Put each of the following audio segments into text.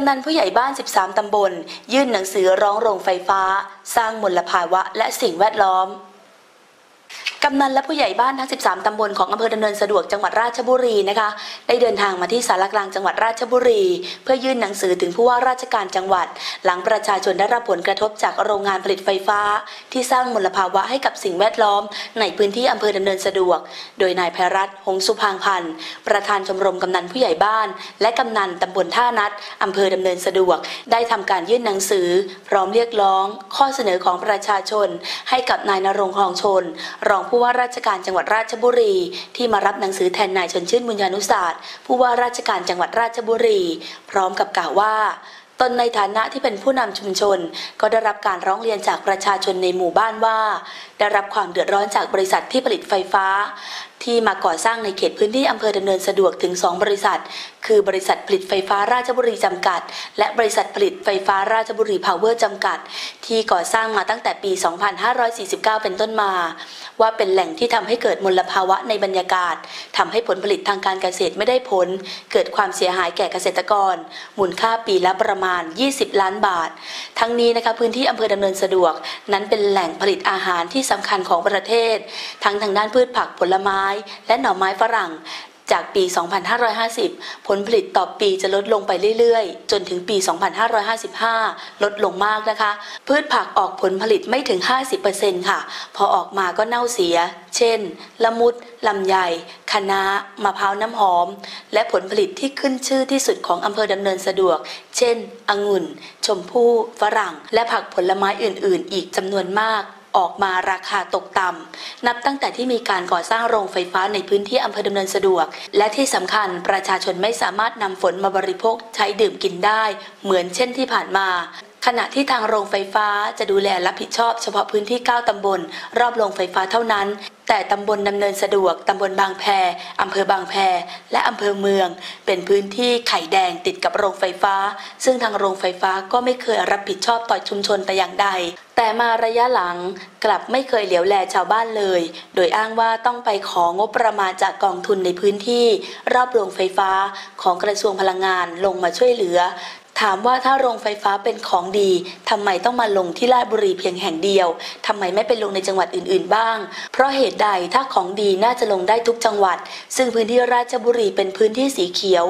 ำนันผู้ใหญ่บ้าน 13 ตำบล ยื่นหนังสือร้องโรงไฟฟ้า สร้างมลภาวะและสิ่งแวดล้อม กำนันและผู้ใหญ่บ้านทั้ง 13 ตำบลของอำเภอดำเนินสะดวกจังหวัดราชบุรีนะคะ ได้เดินทางมาที่สารกลางจังหวัดราชบุรี เพื่อยื่นหนังสือถึงผู้ว่าราชการจังหวัด หลังประชาชนได้รับผลกระทบจากโรงงานผลิตไฟฟ้า ที่สร้างมลภาวะให้กับสิ่งแวดล้อม ในพื้นที่อำเภอดำเนินสะดวก โดยนายพรัตน์หงสุพางพันธ์ ประธานชมรมกำนันผู้ใหญ่บ้าน และกำนันตำบลท่านัดอำเภอดำเนินสะดวก ได้ทำการยื่นหนังสือ พร้อมเรียกร้อง ข้อเสนอของประชาชน ให้กับนายนรงค์คลองชน รองผู้ว่าราชการจังหวัดราชบุรี ที่มารับหนังสือแทนนายชนชื่นบุญญานุศาสตร์ผู้ว่าราชการจังหวัดราชบุรี พร้อมกับกล่าวว่าตนในฐานะที่เป็นผู้นำชุมชน ก็ได้รับการร้องเรียนจากประชาชนในหมู่บ้านว่า ได้รับความเดือดร้อนจากบริษัทที่ผลิตไฟฟ้า ที่มาก่อสร้างในเขตพื้นที่อำเภอดำเนินสะดวกถึง 2 บริษัท คือบริษัทผลิตไฟฟ้าราชบุรีจำกัด และบริษัทผลิตไฟฟ้าราชบุรีพาวเวอร์จำกัด ที่ก่อสร้างมาตั้งแต่ปี 2549 เป็นต้นมา ว่าเป็นแหล่งที่ทำให้เกิดมลภาวะในบรรยากาศทำให้ผลผลิตทางการเกษตรไม่ได้ผล เกิดความเสียหายแก่เกษตรกร มูลค่าปีละประมาณ 20 ล้านบาท ทั้งนี้นะคะพื้นที่อำเภอดำเนินสะดวก นั้นเป็นแหล่งผลิตอาหารที่สำคัญของประเทศ ทั้งทางด้านพืชผักผลไม้ และหน่อไม้ฝรั่ง จากปี 2550 ผลผลิตต่อปีจะลดลงไปเรื่อยๆ จนถึงปี 2555 ลดลงมากนะคะ พืชผักออกผลผลิตไม่ถึง 50%ค่ะ พอออกมาก็เน่าเสีย เช่น ละมุด ลำไยคะน้ามะพร้าวน้ำหอม และผลผลิตที่ขึ้นชื่อที่สุดของอำเภอดำเนินสะดวก เช่น องุ่น ชมพู่ ฝรั่ง และผักผลไม้อื่น ๆ อีกจำนวนมาก ออกมาราคาตกต่ำนับตั้งแต่ที่มีการก่อสร้างโรงไฟฟ้าในพื้นที่อำเภอดำเนินสะดวก และที่สำคัญประชาชนไม่สามารถนำฝนมาบริโภคใช้ดื่มกินได้ เหมือนเช่นที่ผ่านมา ขณะที่ทางโรงไฟฟ้าจะดูแลรับผิดชอบเฉพาะพื้นที่ 9 ตำบล รอบโรงไฟฟ้าเท่านั้น แต่ตำบลดำเนินสะดวก ตำบลบางแพอำเภอบางแพ และอำเภอเมือง เป็นพื้นที่ไข่แดงติดกับโรงไฟฟ้า ซึ่งทางโรงไฟฟ้าก็ไม่เคยรับผิดชอบต่อชุมชนแต่อย่างใด แต่มาระยะหลังกลับไม่เคยเหลียวแลชาวบ้านเลย โดยอ้างว่าต้องไปของบประมาณจากกองทุนในพื้นที่ รอบโรงไฟฟ้าของกระทรวงพลังงานลงมาช่วยเหลือ ถามว่าถ้าโรงไฟฟ้าเป็นของดีทำไมต้องมาลงที่ราชบุรีเพียงแห่งเดียวทำไมไม่ไปลงในจังหวัดอื่นๆบ้าง เพราะเหตุใดถ้าของดีน่าจะลงได้ทุกจังหวัด ซึ่งพื้นที่ราชบุรีเป็นพื้นที่สีเขียว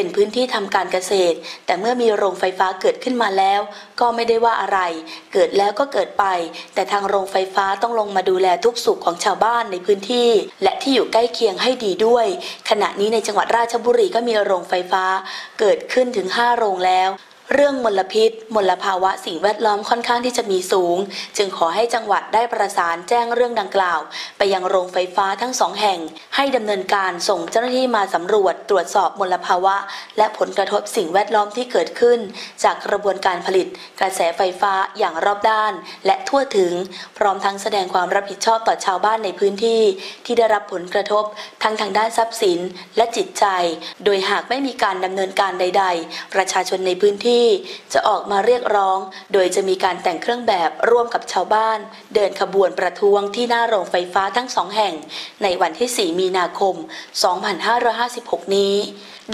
เป็นพื้นที่ทำการเกษตร แต่เมื่อมีโรงไฟฟ้าเกิดขึ้นมาแล้ว ก็ไม่ได้ว่าอะไร เกิดแล้วก็เกิดไป แต่ทางโรงไฟฟ้าต้องลงมาดูแลทุกสุขของชาวบ้านในพื้นที่ และที่อยู่ใกล้เคียงให้ดีด้วย ขณะนี้ในจังหวัดราชบุรีก็มีโรงไฟฟ้า เกิดขึ้นถึง 5 โรงแล้ว เรื่องมลพิษ มลภาวะสิ่งแวดล้อมค่อนข้างที่จะมีสูง จึงขอให้จังหวัดได้ประสานแจ้งเรื่องดังกล่าว ไปยังโรงไฟฟ้าทั้งสองแห่ง ให้ดำเนินการส่งเจ้าหน้าที่มาสำรวจตรวจสอบมลภาวะ และผลกระทบสิ่งแวดล้อมที่เกิดขึ้น จากกระบวนการผลิต กระแสไฟฟ้าอย่างรอบด้าน และทั่วถึง พร้อมทั้งแสดงความรับผิดชอบต่อชาวบ้านในพื้นที่ ที่ได้รับผลกระทบทั้งทางด้านทรัพย์สินและจิตใจ โดยหากไม่มีการดำเนินการใด ๆ ประชาชนในพื้นที่จะออกมาเรียกร้อง โดยจะมีการแต่งเครื่องแบบร่วมกับชาวบ้าน เดินขบวนประท้วงที่หน้าโรงไฟฟ้าทั้งสองแห่ง ในวันที่ 4 มีนาคม 2556 นี้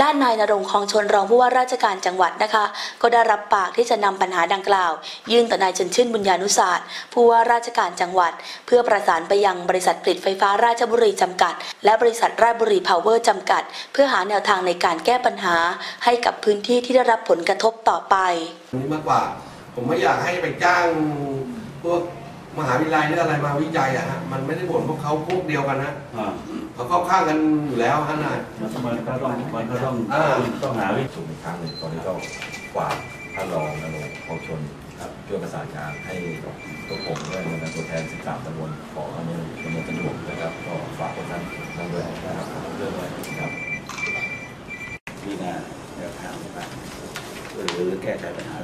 ด้านนายนรงคองชนรองผู้ว่าราชการจังหวัดนะคะ ก็ได้รับปากที่จะนำปัญหาดังกล่าว ยื่นต่อนายจันชื่นบุญญานุศาสตร์ผู้ว่าราชการจังหวัด เพื่อประสานไปยังบริษัทผลิตไฟฟ้าราชบุรีจำกัด และบริษัทราชบุรีพาวเวอร์จำกัด เพื่อหาแนวทางในการแก้ปัญหา ให้กับพื้นที่ที่ได้รับผลกระทบต่อไปนี้มากกว่า ผมไม่อยากให้ไปจ้างพวก มหาวิทยาลัยหรืออะไรมาวิจัยอะฮะมันไม่ได้ผลพวกเขาพวกเดียวกันนะอ่าเขาเข้าข้างกันอยู่แล้วฮะนาย มันก็มันก็ต้องมันก็ต้องอ่า ต้องหาวิธีสูงอีกครั้งหนึ่งตอนนี้ก็ฝากท่านรองนรงค์ของชนครับเพื่อประสานงานให้ตัวผมด้วยในตัวแทน 13ตำบลของอำเภอตำบลสะดวกนะครับ ก็ฝากพวกท่านนั่นด้วยนะครับเรื่องอะไรครับ ที่หน้าแนวทางต่างๆหรือแก้ไขปัญหาต่อไป